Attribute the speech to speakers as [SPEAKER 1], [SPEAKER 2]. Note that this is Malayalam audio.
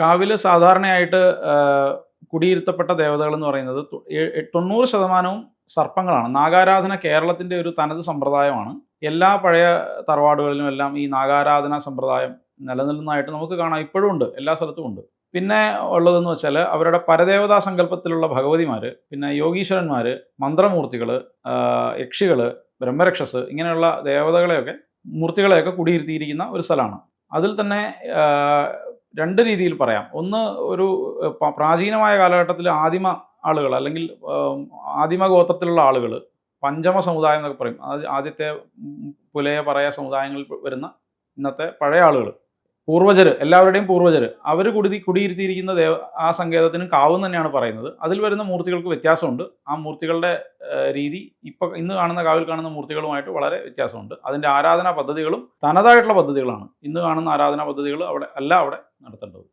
[SPEAKER 1] കാവിൽ സാധാരണയായിട്ട് കുടിയിരുത്തപ്പെട്ട ദേവതകൾ എന്ന് പറയുന്നത് തൊണ്ണൂറ് ശതമാനവും സർപ്പങ്ങളാണ്. നാഗാരാധന കേരളത്തിന്റെ ഒരു തനത് സമ്പ്രദായമാണ്. എല്ലാ പഴയ തറവാടുകളിലും എല്ലാം ഈ നാഗാരാധന സമ്പ്രദായം നിലനിൽക്കുന്നതായിട്ട് നമുക്ക് കാണാം. ഇപ്പോഴും ഉണ്ട് എല്ലാ സ്ഥലത്തും ഉണ്ട്. പിന്നെ ഉള്ളതെന്ന് വെച്ചാൽ അവരുടെ പരദേവതാ സങ്കല്പത്തിലുള്ള ഭഗവതിമാർ പിന്നെ യോഗീശ്വരന്മാർ മന്ത്രമൂർത്തികൾ യക്ഷികൾ ബ്രഹ്മരക്ഷസ് ഇങ്ങനെയുള്ള ദേവതകളെയൊക്കെ മൂർത്തികളെയൊക്കെ കുടിയിരുത്തിയിരിക്കുന്ന ഒരു സ്ഥലമാണ്. അതിൽ തന്നെ രണ്ട് രീതിയിൽ പറയാം. ഒന്ന് ഒരു പ്രാചീനമായ കാലഘട്ടത്തിൽ ആദിമ ആളുകൾ അല്ലെങ്കിൽ ആദിമ ഗോത്രത്തിലുള്ള ആളുകൾ പഞ്ചമ സമുദായം എന്നൊക്കെ പറയും. ആദ്യത്തെ പുലയ പറയ സമുദായങ്ങളിൽ വരുന്ന ഇന്നത്തെ പഴയ ആളുകൾ. പൂർവജര് എല്ലാവരുടെയും പൂർവജർ അവർ കുടി കുടിയിരുത്തിയിരിക്കുന്ന ദേവ ആ സങ്കേതത്തിനും കാവും തന്നെയാണ് പറയുന്നത്. അതിൽ വരുന്ന മൂർത്തികൾക്ക് വ്യത്യാസമുണ്ട്. ആ മൂർത്തികളുടെ രീതി ഇപ്പൊ ഇന്ന് കാണുന്ന കാവിൽ കാണുന്ന മൂർത്തികളുമായിട്ട് വളരെ വ്യത്യാസമുണ്ട്. അതിന്റെ ആരാധനാ പദ്ധതികളും തനതായിട്ടുള്ള പദ്ധതികളാണ്. ഇന്ന് കാണുന്ന ആരാധനാ പദ്ധതികൾ അവിടെ അല്ല അവിടെ നടത്തേണ്ടത്.